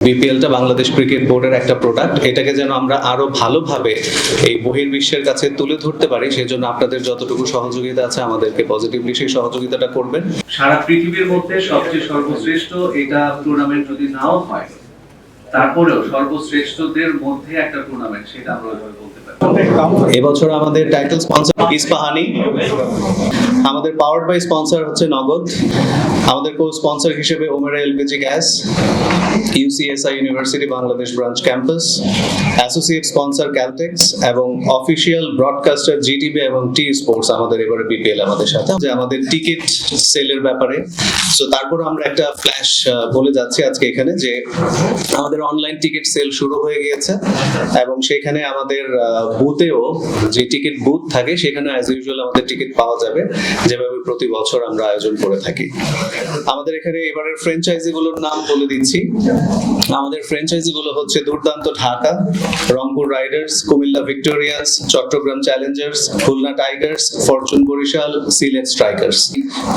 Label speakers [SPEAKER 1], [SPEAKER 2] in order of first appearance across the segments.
[SPEAKER 1] বিপিএলটা Bangladesh cricket বোর্ডের একটা product এটাকে যেন আমরা আরও ভালোভাবে এই বহির্বিশ্বের কাছে তুলে ধরতে পারি, সেজন্য আপনাদের যতটুকু সহযোগিতা আছে আমাদেরকে পজিটিভলি সেই সহযোগিতাটা করবেন।
[SPEAKER 2] সারা পৃথিবীর মধ্যে সবচেয়ে সর্বশ্রেষ্ঠ এটা টুর্নামেন্ট যদি নাও হয়, তারপরেও সর্বশ্রেষ্ঠদের মধ্যে একটা টুর্নামেন্ট সেটা আমরা বলতে
[SPEAKER 1] এবছর আমাদের টাইটেল স্পন্সর ইস্পাহানি আমাদের পাওয়ার্ড বাই স্পন্সর হচ্ছে নগদ। আমাদের কো স্পন্সর হিসেবে Omera LPG gas UCSI university Bangladesh branch campus associate sponsor Caltex এবং অফিসিয়াল ব্রডকাস্টার জিটিভি এবং টি স্পোর্টস আমাদের এবারে বিপিএল আমাদের সাথে। যে আমাদের টিকিট সেলের ব্যাপারে। সো তারপর আমরা একটা ফ্ল্যাশ বলে যাচ্ছি আজকে এখানে যে আমাদের অনলাইন টিকিট সেল শুরু হয়ে গিয়েছে। এবং সেখানে আমাদের বুথেও যে টিকিট বুথ থাকে, সেখানে অ্যাজ ইউজুয়াল আমাদের টিকিট পাওয়া যাবে, যেভাবে প্রতি বছর আমরা আয়োজন করে থাকি। আমাদের এখানে এবারের ফ্র্যাঞ্চাইজি গুলোর নাম বলে দিচ্ছি। আমাদের ফ্র্যাঞ্চাইজি গুলো হচ্ছে Durdanto Dhaka, Rangpur riders, Comilla victorians Chattogram challengers, Khulna tigers, fortune Barishal, Sylhet strikers.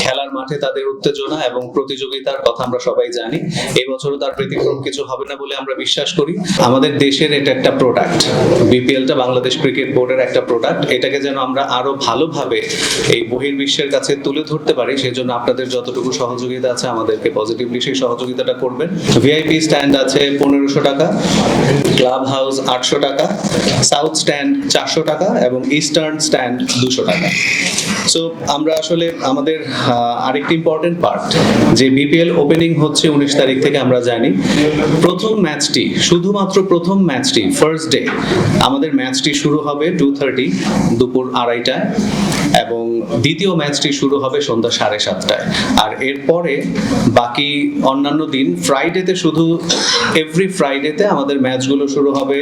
[SPEAKER 1] খেলার মাঠে তাদের উত্তেজনা এবং প্রতিযোগিতার কথা আমরা সবাই জানি। এবছরও তার ব্যতিক্রম কিছু হবে না বলে আমরা বিশ্বাস করি। আমাদের দেশের এটা একটা প্রোডাক্ট বিপিএলটা বাংলাদেশ ক্রিকেট বোর্ডের একটা প্রোডাক্ট এটাকে যেন আমরা আরও ভালোভাবে এই বহির্বিশ্বের কাছে তুলে ধরতে পারি, সেজন্য আপনাদের যতটুকু সহযোগিতা আছে আমাদেরকে পজিটিভলি সেই সহযোগিতাটা করবেন। ভিআইপি স্ট্যান্ড আছে পনেরোশো টাকা ক্লাব হাউস আটশো টাকা সাউথ স্ট্যান্ড চারশো টাকা এবং ইস্টার্ন স্ট্যান্ড দুশো টাকা। সো আমরা আসলে আমাদের আরেকটি ইম্পর্টেন্ট পার্ট যে বিপিএল ওপেনিং হচ্ছে উনিশ তারিখ থেকে আমরা জানি। প্রথম ম্যাচটি শুধুমাত্র প্রথম ম্যাচটি ফার্স্ট ডে আমাদের ম্যাচটি শুরু হবে টু থার্টি দুপুর আড়াইটায়। এবং দ্বিতীয় ম্যাচটি শুরু হবে সন্ধ্যা সাড়ে সাতটায়। আর এরপরে বাকি অন্যান্য দিন ফ্রাইডেতে শুধু এভরি ফ্রাইডেতে আমাদের ম্যাচগুলো শুরু হবে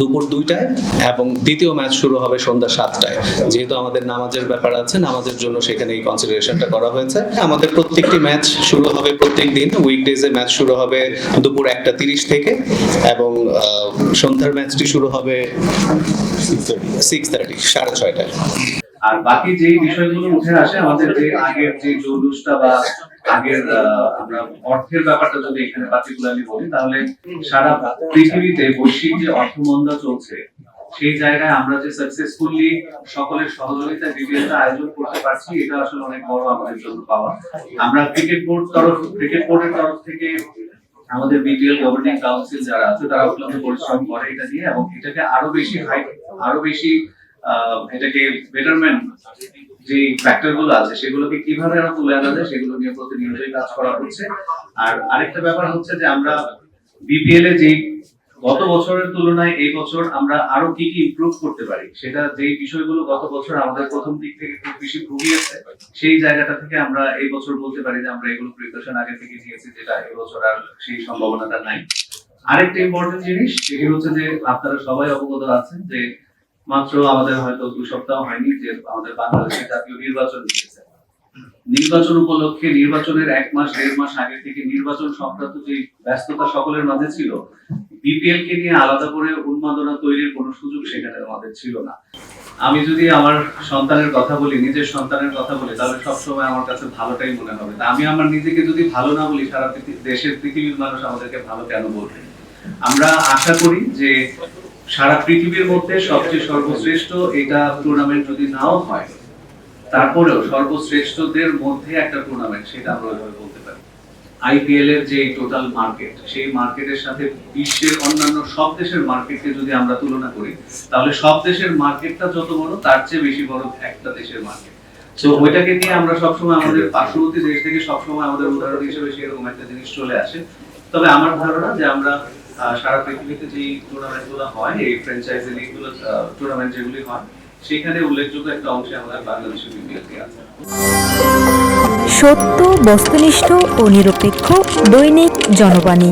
[SPEAKER 1] দুপুর দুইটায় এবং দ্বিতীয় ম্যাচ শুরু হবে সন্ধ্যা সাতটায়। যেহেতু আমাদের নামাজের ব্যাপার আছে, নামাজের জন্য সেখানে এই কনসিডারেশনটা করা হয়েছে। আমাদের প্রত্যেকটি ম্যাচ শুরু হবে প্রত্যেক দিন উইকডেজে ম্যাচ শুরু হবে দুপুর একটা তিরিশ থেকে এবং সন্ধ্যার ম্যাচটি শুরু হবে সিক্স থার্টি সাড়ে ছয়টায়।
[SPEAKER 2] আর বাকি যে বিষয়গুলো উঠে আসে, আমাদের যে আগের যে জৌলুসটা বা আগের আমরা অর্থের ব্যাপারটা যদি এখানে পার্টিকুলারলি বলি, তাহলে সারা পৃথিবীতে বৈশ্বিক যে অর্থমন্দা চলছে, সেই জায়গায় আমরা যে সাকসেসফুলি সকলের সহযোগিতায় বিপিএলটা আয়োজন করতে পারছি, এটা আসলে অনেক বড় আমাদের জন্য পাওয়া। আমরা ক্রিকেট বোর্ড তরফ ক্রিকেট বোর্ডের তরফ থেকে আমাদের বিপিএল গভর্নিং কাউন্সিল যারা আছে, তারা অত্যন্ত পরিশ্রম করে এটা নিয়ে, এবং এটাকে আরও বেশি হাই আরও বেশি এটাকে বেটারমেন্ট যে ফ্যাক্টরগুলো আছে, সেগুলোকে কীভাবে আরও তুলে আনা যায় সেগুলো নিয়ে প্রতিনিয়তই কাজ করা হচ্ছে। আর আরেকটা ব্যাপার হচ্ছে যে আমরা বিপিএল এ যে গত বছরের তুলনায় এই বছর আমরা আরও কি কি ইমপ্রুভ করতে পারি, সেটা যেই বিষয়গুলো গত বছর আমাদের প্রথম দিক থেকে খুব বেশি ভুগিয়েছে সেই জায়গাটা থেকে আমরা এই বছর বলতে পারি যে আমরা এগুলো প্রিপারেশন আগে থেকে নিয়েছি, যেটা এই বছর আর সেই সম্ভাবনাটা নাই। আরেকটা ইম্পর্টেন্ট জিনিস, সেটি হচ্ছে যে আপনারা সবাই অবগত আছেন যে মাত্র আমাদের হয়তো দু সপ্তাহ হয়নি যে আমাদের বাংলাদেশে জাতীয় নির্বাচন দিয়েছে। নির্বাচন উপলক্ষে নির্বাচনের এক মাস, দেড় মাস আগে থেকে নির্বাচন সংক্রান্ত যে ব্যস্ততা সকলের মাঝে ছিল বিপিএল কে নিয়ে আলাদা করে উন্মাদনা তৈরির কোনো সুযোগ সেখানে আমাদের ছিল না। আমি যদি আমার সন্তানের কথা বলি, নিজের সন্তানের কথা বলি, তাহলে সবসময় আমার কাছে ভালোটাই মনে হবে। তা আমি আমার নিজেকে যদি ভালো না বলি, সারা দেশের পৃথিবীর মানুষ আমাদেরকে ভালো কেন বলবে? আমরা আশা করি যে সারা পৃথিবীর মধ্যে সবচেয়ে সর্বশ্রেষ্ঠ এটা টুর্নামেন্ট যদি নাও হয়, তারপরেও সর্বশ্রেষ্ঠদের মধ্যে একটা টুর্নামেন্ট সেটা আমরা বলতে পারি। আইপিএল এর যে টোটাল মার্কেট সেই মার্কেটের সাথে বিশ্বের অন্যান্য সব দেশের মার্কেটকে যদি আমরা তুলনা করি, তাহলে সব দেশের মার্কেটটা যত বড়, তার চেয়ে বেশি বড় একটা দেশের মার্কেট তো ওইটাকে নিয়ে আমরা সবসময় আমাদের পার্শ্ববর্তী দেশ থেকে সবসময় আমাদের উদাহরণ হিসেবে সেরকম একটা জিনিস চলে আসে। তবে আমার ধারণা যে আমরা সারা পৃথিবীতে যে টুর্নামেন্টগুলো হয়, এই ফ্র্যাঞ্চাইজি লিগগুলো টুর্নামেন্ট যেগুলি হয়, সেখানে উল্লেখযোগ্য একটা অংশে আমাদের বাংলাদেশের বিপিএল আছে।
[SPEAKER 3] সত্য, বস্তুনিষ্ঠ ও নিরপেক্ষ দৈনিক জনবাণী।